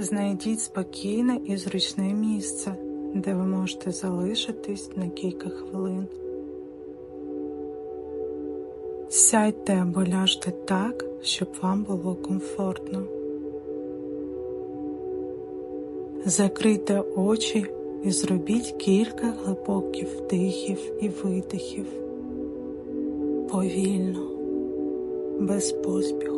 Знайдіть спокійне і зручне місце, де ви можете залишитись на кілька хвилин. Сядьте або ляжте так, щоб вам було комфортно. Закрийте очі і зробіть кілька глибоких вдихів і видихів повільно, без поспіху.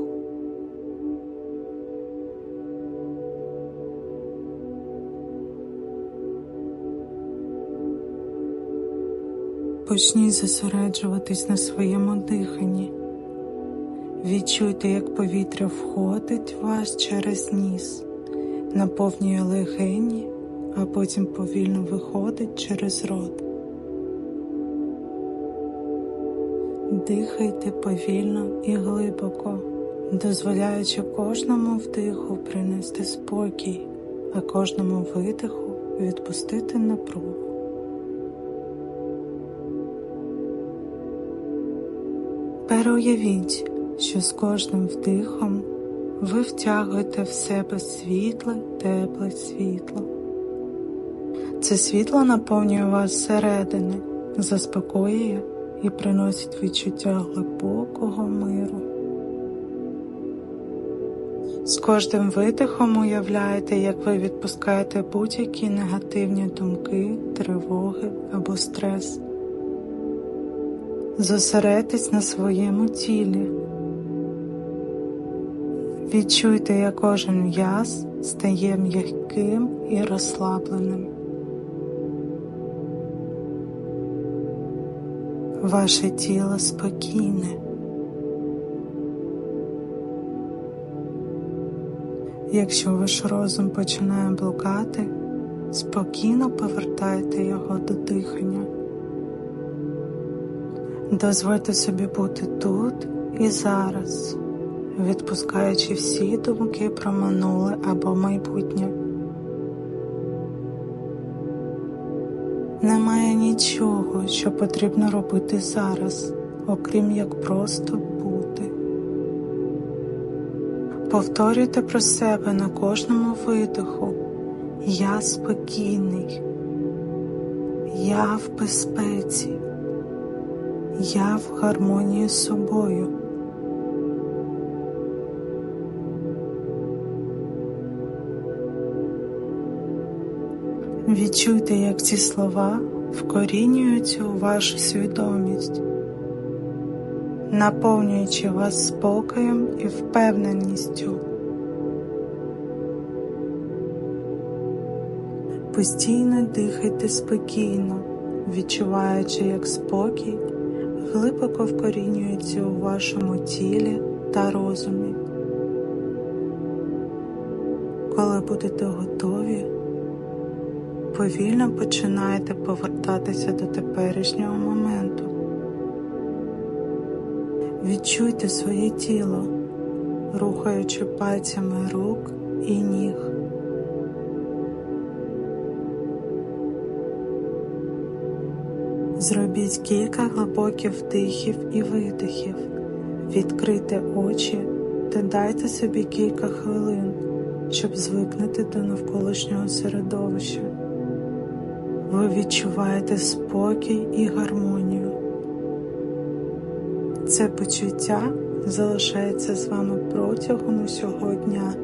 Почніть зосереджуватись на своєму диханні. Відчуйте, як повітря входить в вас через ніс, наповнює легені, а потім повільно виходить через рот. Дихайте повільно і глибоко, дозволяючи кожному вдиху принести спокій, а кожному видиху відпустити напругу. Тепер уявіть, що з кожним вдихом ви втягуєте в себе світле, тепле світло. Це світло наповнює вас зсередини, заспокоює і приносить відчуття глибокого миру. З кожним видихом уявляєте, як ви відпускаєте будь-які негативні думки, тривоги або стрес. Зосередьтесь на своєму тілі. Відчуйте, як кожен м'яз стає м'яким і розслабленим. Ваше тіло спокійне. Якщо ваш розум починає блукати, спокійно повертайте його до дихання. Дозвольте собі бути тут і зараз, відпускаючи всі думки про минуле або майбутнє. Немає нічого, що потрібно робити зараз, окрім як просто бути. Повторюйте про себе на кожному видиху. Я спокійний, я в безпеці. Я в гармонії з собою. Відчуйте, як ці слова вкорінюються у вашу свідомість, наповнюючи вас спокоєм і впевненістю. Постійно дихайте спокійно, відчуваючи, як спокій глибоко вкорінюється у вашому тілі та розумі. Коли будете готові, повільно починаєте повертатися до теперішнього моменту. Відчуйте своє тіло, рухаючи пальцями рук і ніг. Зробіть кілька глибоких вдихів і видихів, відкрийте очі та дайте собі кілька хвилин, щоб звикнути до навколишнього середовища. Ви відчуваєте спокій і гармонію. Це почуття залишається з вами протягом усього дня.